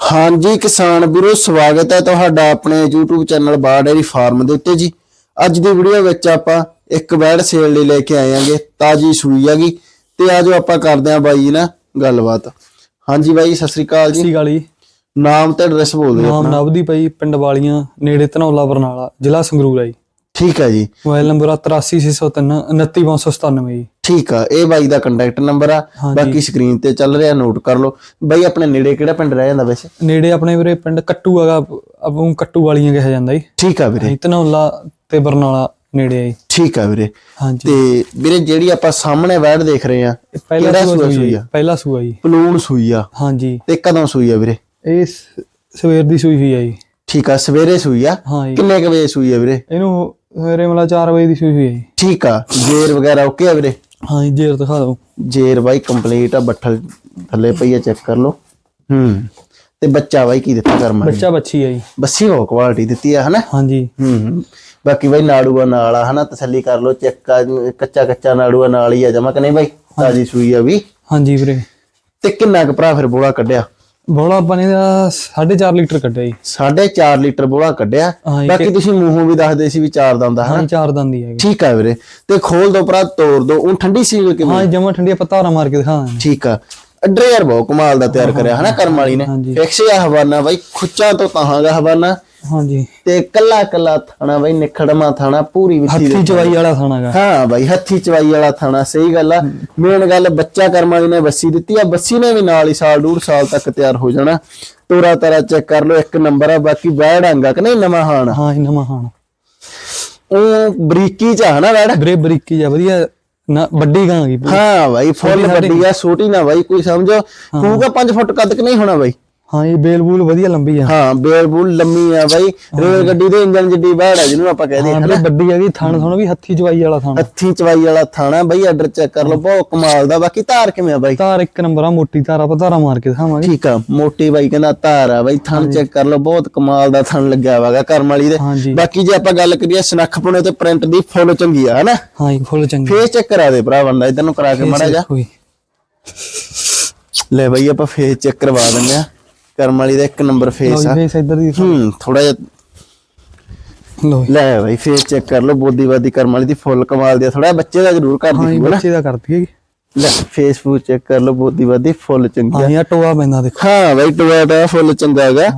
ਹਾਂਜੀ ਕਿਸਾਨ ਵੀਰੋ ਸਵਾਗਤ ਹੈ ਤੁਹਾਡਾ ਆਪਣੇ YouTube ਚੈਨਲ ਬਾਰ ਡੇਰੀ ਫਾਰਮ ਦੇ ਉੱਤੇ ਜੀ। ਅੱਜ ਦੀ ਵੀਡੀਓ ਵਿੱਚ ਆਪਾਂ ਇੱਕ ਬੈਡ ਸੇਲ ਲਈ ਲੈ ਕੇ ਆਏ ਆਂਗੇ ਤਾਜੀ ਸੂਈ ਹੈਗੀ। ਤੇ ਆਜੋ ਆਪਾਂ ਕਰਦੇ ਆਂ ਬਾਈ ਜੀ ਨਾਲ ਗੱਲਬਾਤ। ਹਾਂਜੀ ਬਾਈ ਸਤਿ ਸ੍ਰੀ ਅਕਾਲ ਜੀ। ਸ੍ਰੀ ਗਾਲੀ ਨਾਮ ਤੇ ਐਡਰੈਸ ਬੋਲ ਦਿਓ ਨਾਮ ਨਵਦੀ ਪਈ ਪਿੰਡ ਵਾਲੀਆਂ ਨੇੜੇ ਧਨੌਲਾ ਬਰਨਾਲਾ ਜ਼ਿਲ੍ਹਾ ਸੰਗਰੂਰ ਹੈ ਜੀ। ਠੀਕ ਹੈ ਜੀ। ਮੋਬਾਈਲ ਨੰਬਰ ਆ 83603 29597 ਜੀ। ਠੀਕ ਆ ਇਹ ਬਾਈ ਦਾ ਕੰਟੈਕਟ ਨੰਬਰ ਆ। ਬਾਕੀ ਸਕਰੀਨ ਤੇ ਚੱਲ ਰਿਹਾ ਨੋਟ ਕਰ ਲਓ। ਬਾਈ ਆਪਣੇ ਨੇੜੇ ਕਿਹੜਾ ਪਿੰਡ ਰਹਿ ਜਾਂਦਾ ਵੈਸੇ? ਨੇੜੇ ਆਪਣੇ ਵੀਰੇ ਪਿੰਡ ਕੱਟੂ ਹੈਗਾ ਆਪੂ ਕੱਟੂ ਵਾਲੀਆਂ ਕਿਹਾ ਜਾਂਦਾ ਜੀ। ਠੀਕ ਆ ਵੀਰੇ। ਧਨੌਲਾ ਤੇ ਬਰਨਾਲਾ ਨੇੜੇ ਆ ਠੀਕ ਆ ਵੀਰੇ। ਹਾਂਜੀ। ਤੇ ਵੀਰੇ ਜਿਹੜੀ ਆਪਾਂ ਸਾਹਮਣੇ ਬੈਡ ਦੇਖ ਰਹੇ ਆ ਪਹਿਲਾ ਸੂਈ ਆ? ਆ? ਪਹਿਲਾ ਸੂਆ ਜੀ। ਪਲੂਣ ਸੂਈ ਆ। ਹਾਂਜੀ। ਤੇ ਕਦੋਂ ਸੂਈ ਆ ਵੀਰੇ? ਇਹ ਸਵੇਰ ਦੀ ਸੂਈ ਹੋਈ ਹੈ ਜੀ। ਠੀਕ ਆ ਸਵੇਰੇ ਸੂਈ ਆ। ਕਿੰਨੇ ਕੁ ਵਜੇ ਸੂਈ ਆ ਵੀਰੇ? ਇਹਨੂੰ ਸਵੇਰੇ ਮਤਲਬ 4 ਵਜੇ ਦੀ ਸੂਈ ਹੋਈ ਹੈ ਜੀ। ਠੀਕ ਆ ਜੇਰ ਵਗੈਰਾ ਓਕੇ ਆ ਵੀਰੇ? ਹਾਂ ਜੀ ਜੇਰ ਦਿਖਾ ਦਿਓ। ਜੇਰ ਬਾਈ ਕੰਪਲੀਟ ਆ ਬੱਠਲ ਥੱਲੇ ਪਈ ਆ ਚੈੱਕ ਕਰ ਲਓ। ਹੂੰ ਤੇ ਬੱਚਾ ਬਾਈ ਕੀ ਦਿੱਤਾ ਕਰਮਾ? ਬੱਚਾ ਬੱਚੀ ਹੈ ਜੀ। ਬੱਸੀ ਹੋ ਕੁਆਲਿਟੀ ਦਿੱਤੀ ਆ ਹਨਾ? ਹਾਂਜੀ ਹੂੰ ਬਾਕੀ ਬਾਈ ਨਾੜੂਆ ਨਾਲ ਆ ਹਨਾ? ਤਸੱਲੀ ਕਰ ਲਓ ਚੈੱਕ ਕੱਚਾ ਕੱਚਾ ਨਾੜੂਆ ਨਾਲ ਹੀ ਆ ਜਮਾ ਕਿ ਨਹੀਂ ਬਾਈ? ਤਾਜੀ ਸੂਈ ਆ ਵੀ। ਹਾਂਜੀ ਵੀਰੇ। ਤੇ ਕਿੰਨਾ ਕੁ ਭਰਾ ਫਿਰ ਬੋਲਾ ਕੱਢਿਆ? ਬੋਲਾ ਆਪਾਂ ਨੇ ਦਾ 4.5 ਲੀਟਰ ਕੱਢਿਆ ਜੀ। 4.5 ਲੀਟਰ ਬੋਲਾ ਕੱਢਿਆ। ਹਾਂ ਬਾਕੀ ਤੁਸੀਂ ਮੂੰਹੋਂ ਵੀ ਦੱਸਦੇ ਸੀ ਵੀ ਚਾਰ ਦੰਦਾ ਹਨਾ? ਹਾਂ ਚਾਰ ਦੰਦ ਹੀ ਹੈਗੇ। ਠੀਕ ਆ ਵੀਰੇ। ਤੇ ਖੋਲ ਦੋ ਭਰਾ ਤੋੜ ਦੋ। ਉਹ ਠੰਡੀ ਸੀ ਕਿਵੇਂ? ਹਾਂ ਜਮਾ ਠੰਡੀ ਆਪਾਂ ਧਾਰਾ ਮਾਰ ਕੇ ਦਿਖਾ ਠੀਕ ਆ। ਅੱਡਰੇ ਯਾਰ ਬਹੁਤ ਕਮਾਲ ਦਾ ਤਿਆਰ ਕਰਿਆ ਹਨਾ ਕਰਮ ਵਾਲੀ ਨੇ। ਫਿਕਸ ਆ ਹਵਾਨਾ ਬਾਈ ਖੁੱਚਾਂ ਤੋਂ ਤਾਹਾਂਗਾ ਹਵਾਨਾ। ਹਾਂਜੀ। ਤੇ ਕੱਲਾ ਕੱਲਾ ਥਾਣਾ ਬਾਈ ਨਿਖੜਮਾ ਥਾਣਾ ਪੂਰੀ ਵਿੱਚੀ ਦੇ ਹੱਥੀ ਚਵਾਈ ਵਾਲਾ ਥਾਣਾਗਾ ਹਾਂ ਬਾਈ ਹੱਥੀ ਚਵਾਈ ਵਾਲਾ ਥਾਣਾ ਸਹੀ ਗੱਲ ਆ। ਮੇਨ ਗੱਲ ਬੱਚਾ ਕਰਮ ਵਾਲੀ ਨੇ ਬੱਸੀ ਦਿੱਤੀ ਆ। ਬੱਸੀ ਨੇ ਵੀ ਨਾਲ ਹੀ ਸਾਲ ਡੂਢ ਸਾਲ ਤੱਕ ਤਿਆਰ ਹੋ ਜਾਣਾ। ਤੋਰਾ ਤਾਰਾ ਚੈੱਕ ਕਰ ਲਓ ਇੱਕ ਨੰਬਰ ਆ। ਬਾਕੀ ਬੈੜ ਆਂਗਾ ਕਿ ਨਹੀਂ ਨਵਾਂ ਹਾਣ? ਹਾਂ ਇਹ ਨਵਾਂ ਹਾਣ। ਉਹ ਬਰੀਕੀ ਚ ਆ ਨਾ ਬੈੜ ਬਰੇ ਬਰੀਕੀ ਜਾ ਵਧੀਆ। ਨਾ ਵੱਡੀ ਗਾਂ ਗਈ ਹਾਂ ਬਾਈ ਫੁੱਲ ਵੱਡੀ ਆ ਛੋਟੀ ਨਾ ਬਾਈ ਕੋਈ ਸਮਝੋ। ਹੋਊਗਾ 5 ਫੁੱਟ ਕੱਦ ਕਿ ਨਹੀਂ ਹੋਣਾ ਬਾਈ? ਹਾਂ ਇਹ ਬੇਲ ਬੂਲ ਵਧੀਆ ਲੰਬੀ ਆ। ਹਾਂ ਬੇਲ ਬੂਲ ਲੰਮੀ ਆ ਬਾਈ। ਰੇਲ ਗੱਡੀ ਦੇ ਇੰਜਨ ਜਿੱਡੀ ਬਾੜ ਆ ਜਿਹਨੂੰ ਆਪਾਂ ਕਹਦੇ ਹਾਂ ਵੱਡੀ ਹੈਗੀ ਥਣ ਥਣ ਵੀ ਹੱਥੀ ਚਵਾਈ ਵਾਲਾ ਥਾਣ। ਹੱਥੀ ਚਵਾਈ ਵਾਲਾ ਥਾਣਾ ਬਾਈ ਆਰਡਰ ਚੈੱਕ ਕਰ ਲਓ ਬਹੁਤ ਕਮਾਲ ਦਾ। ਬਾਕੀ ਧਾਰ ਕਿਵੇਂ ਆ ਬਾਈ? ਧਾਰ ਇੱਕ ਨੰਬਰ ਆ ਮੋਟੀ ਧਾਰ ਆਪਾਂ ਧਾਰਾ ਮਾਰ ਕੇ ਦਿਖਾਵਾਂਗੇ। ਠੀਕ ਆ ਮੋਟੀ ਬਾਈ ਕਹਿੰਦਾ ਧਾਰ ਆ ਬਾਈ ਥਣ ਚੈੱਕ ਕਰ ਲਓ ਬਹੁਤ ਕਮਾਲ ਦਾ ਥਣ ਲੱਗਿਆ ਵਾਗਾ ਕਰਮ ਵਾਲੀ ਦੇ। ਬਾਕੀ ਜੇ ਆਪਾਂ ਗੱਲ ਕਰੀਏ ਸਨੱਖਪੁਣੇ ਤੇ ਪ੍ਰਿੰਟ ਦੀ ਫੁੱਲ ਚੰਗੀ ਆ ਹਨਾ? ਹਾਂ ਫੁੱਲ ਚੰਗੀ। ਫੇਸ ਚੈੱਕ ਕਰਾ ਦੇ ਭਰਾ ਬੰਦਾ ਇਧਰ ਨੂੰ ਕਰਾ ਕੇ ਮੜਾ ਜਾ ਲੈ ਬਾਈ ਆਪਾਂ ਫੇਸ ਚੈੱਕ ਕਰਵਾ ਦਿੰਦੇ ਆ। ਕਰਮ ਵਾਲੀ ਦਾ ਇੱਕ ਨੰਬਰ ਫੇਸ ਆ। ਫੇਸ ਇੱਧਰ ਦੀ ਹੂੰ ਥੋੜਾ ਜਿਹਾ ਲੋ ਲੈ ਬਾਈ ਫੇਸ ਚੈੱਕ ਕਰ ਲਓ ਬੋਦੀਵਾਦੀ ਕਰਮ ਵਾਲੀ ਦੀ ਫੁੱਲ ਕਮਾਲ ਦੀ ਥੋੜਾ ਬੱਚੇ ਦਾ ਜ਼ਰੂਰ ਕਰ ਹਾਂ ਨਾ ਬੱਚੇ ਦਾ ਕਰਦੀ ਹੈਗੀ। ਲੈ ਫੇਸਬੁੱਕ ਚੈੱਕ ਕਰ ਲਓ ਬੋਦੀਵਾਦੀ ਫੁੱਲ ਚੰਗੀ ਆ। ਟੋਆ ਪੈਂਦਾ ਦੇਖੋ। ਹਾਂ ਬਾਈ ਟੋਇਟਾ ਫੁੱਲ ਚੰਗਾ ਹੈਗਾ।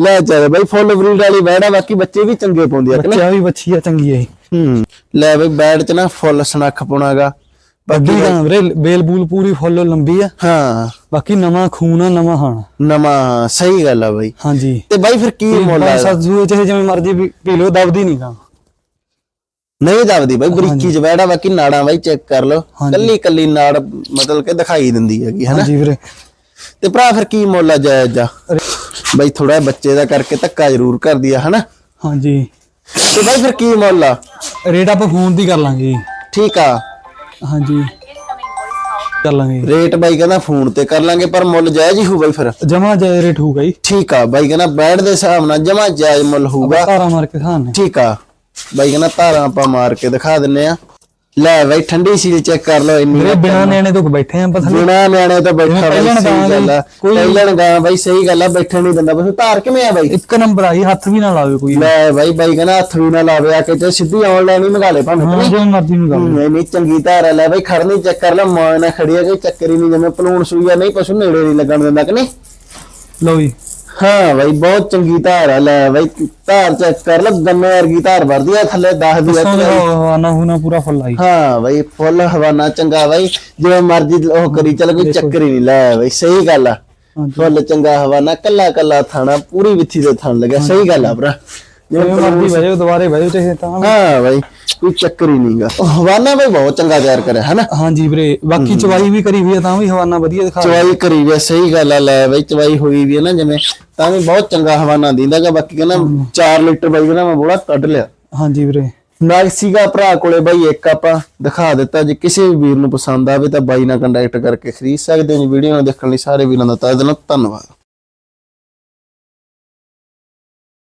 ਲੈ ਚੱਲ ਬਾਈ ਫੁੱਲ ਬਰੀਡ ਵਾਲੀ ਬੈੜ ਬਾਕੀ ਬੱਚੇ ਵੀ ਚੰਗੇ ਪਾਉਂਦੀ ਆ ਕਿ ਬੱਚਾ ਵੀ ਬੱਚੀ ਆ ਚੰਗੀ ਆ ਹੂੰ ਲੈ ਬਾਈ ਬੈੜ ਚ ਨਾ ਫੁੱਲ ਸਨੱਖ ਪਾਉਣਾਗਾ ਵੱਡੀ ਗਾਂ ਵੀਰੇ ਬੇਲ ਬੂਲ ਪੂਰੀ ਫੁੱਲ ਲੰਬੀ ਆ। ਹਾਂ। ਬਾਕੀ ਨਵਾਂ ਖੂਨ ਆ ਨਵਾਂ ਹਾਣ। ਨਵਾਂ ਸਹੀ ਗੱਲ ਆ ਬਾਈ। ਹਾਂਜੀ। ਤੇ ਬਾਈ ਫਿਰ ਕੀ ਮੁੱਲ ਆ? ਚਾਹੇ ਜਿਵੇਂ ਮਰਜ਼ੀ ਪੀ ਲਓ ਦਬਦੀ ਨਹੀਂ ਗਾਂ ਨਹੀਂ ਦਬਦੀ ਬਾਈ ਬਰੀਕੀ ਚ ਬੈੜਾ ਬਾਕੀ ਨਾੜਾਂ ਬਾਈ ਚੈੱਕ ਕਰ ਲਓ। ਕੱਲੀ ਕੱਲੀ ਨਾੜ ਮਤਲਬ ਕਿ ਦਿਖਾਈ ਦਿੰਦੀ ਹੈਗੀ ਹਨਾ? ਹਾਂਜੀ ਵੀਰੇ। ਤੇ ਭਰਾ ਫਿਰ ਕੀ ਮੁੱਲ ਆ ਜਾਇਜ਼ ਜਾ ਬਾਈ ਥੋੜਾ ਬੱਚੇ ਦਾ ਕਰਕੇ ਧੱਕਾ ਜ਼ਰੂਰ ਕਰਦੀ ਆ ਹਨਾ? ਹਾਂਜੀ। ਤੇ ਬਾਈ ਫਿਰ ਕੀ ਮੁੱਲ ਆ? ਰੇਟ ਆਪਾਂ ਫੋਨ ਦੀ ਕਰ ਲਾਂਗੇ। ਜੀ। ਠੀਕ ਆ। ਹਾਂਜੀ। ਕਰ ਲਾਂਗੇ ਰੇਟ ਬਾਈ ਕਹਿੰਦਾ ਫੋਨ ਤੇ ਕਰ ਲਾਂਗੇ ਪਰ ਮੁੱਲ ਜਾਇਜ਼ ਹੀ ਹੋਊ ਬਾਈ ਫਿਰ। ਜਮਾ ਜਾਇ ਰੇਟ ਹੋਊਗਾ ਜੀ। ਠੀਕ ਆ ਬਾਈ ਕਹਿੰਦਾ ਬੈਡ ਦੇ ਹਿਸਾਬ ਨਾਲ ਜਮਾ ਜਾਇਜ਼ ਮੁੱਲ ਹੋਊਗਾ। ਤਾਰਾ ਮਾਰ ਕੇ ਖਾਣੇ ਠੀਕ ਆ ਬਾਈ ਕਹਿੰਦਾ ਧਾਰਾਂ ਆਪਾਂ ਮਾਰ ਕੇ ਦਿਖਾ ਦਿੰਨੇ ਆ ਲੈ ਬਾਈ ਠੰਡੀ ਸੀਲ ਚੈੱਕ ਕਰ ਲਓ ਇੰਨੀ ਵੀਰੇ ਬਿਨਾ ਨਿਆਣੇ ਤੋਂ ਬੈਠੇ ਆਂ ਪਤਾ ਬਿਨਾ ਨਿਆਣੇ ਤੋਂ ਬੈਠਾ ਬਾਈ ਪਹਿਲਣ ਸਹੀ ਗੱਲ ਆ। ਕੋਈ- ਪਹਿਲਣ ਗਾਂ ਬਾਈ ਸਹੀ ਗੱਲ ਆ ਬੈਠਣ ਨਹੀਂ ਦਿੰਦਾ। ਬਸ ਧਾਰ ਕਿਵੇਂ ਆ ਬਾਈ? ਇੱਕ ਨੰਬਰ ਆਈ ਹੱਥ ਵੀ ਨਾ ਲਾਵੇ ਕੋਈ। ਲੈ ਬਾਈ ਬਾਈ ਕਹਿੰਦਾ ਹੱਥ ਵੀ ਨਾ ਲਾਵੇ ਆ ਕੇ ਤੇ ਸਿੱਧੀ ਆਨਲਾਈਨ ਹੀ ਮੰਗਾ ਲੈ ਭਾਵੇਂ ਹਾਂ ਜਿਵੇਂ ਮਰਜ਼ੀ ਨੂੰ ਕਰ ਨਹੀਂ ਨਹੀਂ ਚੰਗੀ ਧਾਰ ਆ ਲੈ ਬਾਈ ਖੜਨੀ ਚੈੱਕ ਕਰ ਲੈ ਮਾਂ ਨਾਲ ਖੜੀ ਆ ਕੋਈ ਚੱਕਰ ਹੀ ਨਹੀਂ ਜਿਵੇਂ ਪਲੂਣ ਸੂਈਆ ਨਹੀਂ ਪਸ਼ੂ ਨੇੜੇ ਨਹੀਂ ਲੱਗਣ ਦਿੰਦਾ ਕਿ ਨਹੀਂ? ਲਓ ਜੀ। ਹਾਂ ਬਾਈ ਬਹੁਤ ਚੰਗੀ ਧਾਰ ਆ ਲੈ ਬਾਈ ਧਾਰ ਚੈੱਕ ਕਰ ਲੈ ਗੰਨੇ ਵਰਗੀ ਧਾਰ ਵਰਦੀ ਆ ਥੱਲੇ 10 ਦੀ ਆ ਹਵਾਨਾ ਹੁਣਾ ਪੂਰਾ ਫੁੱਲ ਆਈ ਹਾਂ ਬਾਈ ਫੁੱਲ ਹਵਾਨਾ ਚੰਗਾ ਬਾਈ ਜਿਵੇਂ ਮਰਜ਼ੀ ਉਹ ਕਰੀ ਚੱਲ ਕੋਈ ਚੱਕਰ ਹੀ ਨਹੀਂ ਲੈ ਬਾਈ ਸਹੀ ਗੱਲ ਆ। ਫੁੱਲ ਚੰਗਾ ਹਵਾਨਾ ਕੱਲਾ ਕੱਲਾ ਥਾਣਾ ਪੂਰੀ ਵਿੱਥੀ ਦੇ ਥਣ ਲੱਗਿਆ ਸਹੀ ਗੱਲ ਆ ਭਰਾ। ਜਿਵੇਂ ਮਰਜ਼ੀ ਵਜੇ ਦੁਬਾਰੇ ਵਜੇ ਚਾਹੇ ਤਾਂ ਹਾਂ ਬਾਈ ਕੋਈ ਚੱਕਰ ਹੀ ਨਹੀਂਗਾ। ਹਵਾਨਾ ਬਾਈ ਬਹੁਤ ਚੰਗਾ ਤਿਆਰ ਕਰਿਆ ਹਨਾ? ਹਾਂਜੀ ਵੀਰੇ ਬਾਕੀ ਚਵਾਈ ਵੀ ਕਰੀ ਵੀ ਆ ਤਾਂ ਵੀ ਹਵਾਨਾ ਵਧੀਆ ਦਿਖਾ ਚਵਾਈ ਕਰੀ ਵੀ ਸਹੀ ਗੱਲ ਆ ਲੈ ਬਾਈ ਚਵਾਈ ਹੋਈ ਵੀ ਹੈ ਨਾ ਜਿਵੇਂ ਤਾਂ ਵੀ ਬਹੁਤ ਚੰਗਾ ਹਵਾਨਾ ਦਿੰਦਾਗਾ ਬਾਕੀ ਕਹਿੰਦਾ 4 ਲੀਟਰ ਬਾਈ ਕਹਿੰਦਾ ਮੈਂ ਬੋਲਾ ਕੱਢ ਲਿਆ। ਹਾਂਜੀ ਵੀਰੇ। ਨਾਗ ਸੀਗਾ ਭਰਾ ਕੋਲੇ ਬਾਈ ਇੱਕ ਆਪਾਂ ਦਿਖਾ ਦਿੱਤਾ ਜੇ ਕਿਸੇ ਵੀ ਵੀਰ ਨੂੰ ਪਸੰਦ ਆਵੇ ਤਾਂ ਬਾਈ ਨਾਲ ਕੰਟੈਕਟ ਕਰਕੇ ਖਰੀਦ ਸਕਦੇ ਹੋ ਜੀ ਵੀਡੀਓ ਨੂੰ ਦੇਖਣ ਲਈ ਸਾਰੇ ਵੀਰਾਂ ਦਾ ਤਹਿ ਦਿਲੋਂ ਧੰਨਵਾਦ।